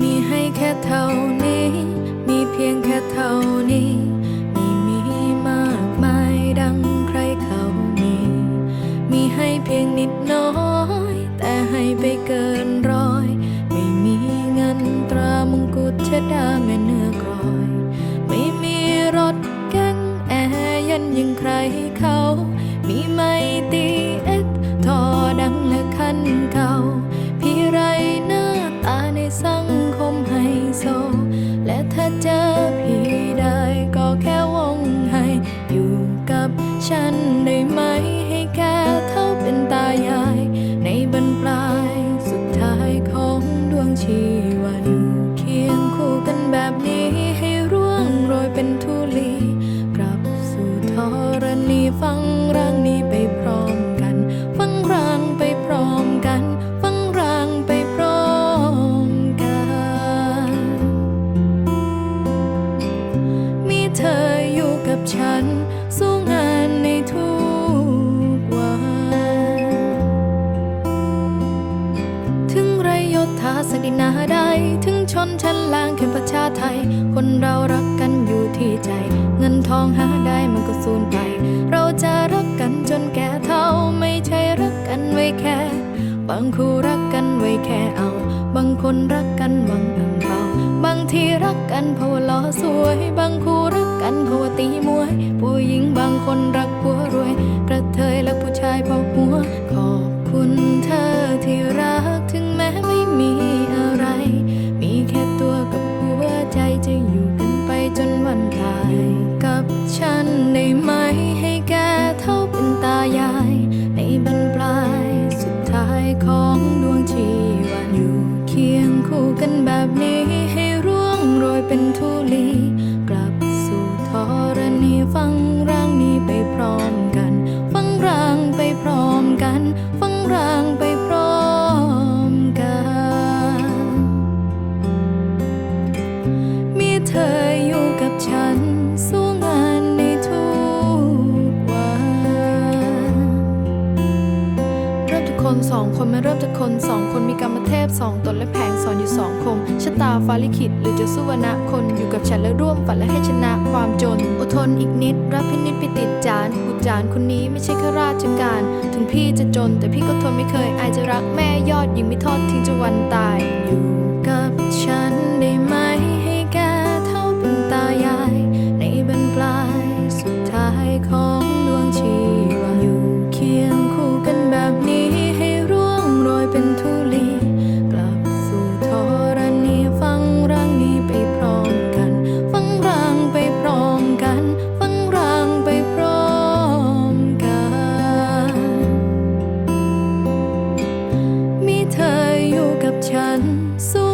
มีให้แค่เท่านี้ มีเพียงแค่เท่านี้ ไม่มีมากมายดังใครเขามี มีให้เพียงนิดน้อย แต่ให้ไปเกินร้อย ไม่มีเงินตรามงกุฎชะดาแม่เนื้อกรอย ไม่มีรถแก๊งแอร์ยันยิงใครเขา มีไม่ตีเอ็กทอดังและคันเก่า ฉัน นชั้นล่างแค่ประชาไทย คนเรารักกันอยู่ที่ใจ เงินทองหาได้มันก็สูญไป เราจะรักกันจนแก่เท่า ไม่ใช่รักกันไว้แค่ บางคู่รักกันไว้แค่เอา บางคนรักกันหวังอังเปาบางทีรักกันเพราะว่าล่อสวย บางคู่รักกันเพราะว่าตีมวย ผู้หญิงบางคนรัก กันแบบนี้ คนสองคนมาเริ่มจากคนสองคนมีกรรมเทพสองตนและแผงสอนอยู่สองคมชะตาฟ้าลิขิตหรือจะสุวรรณคนอยู่กับฉันและร่วมฝันและให้ชนะความจน อดทนอีกนิด รับพินิจไปติดจานบุจานคนนี้ไม่ใช่ข้าราชการ ถึงพี่จะจนแต่พี่ก็ทนไม่เคยอายจะรักแม่ยอดยิงไม่ทอดทิ้งจนวันตาย sensu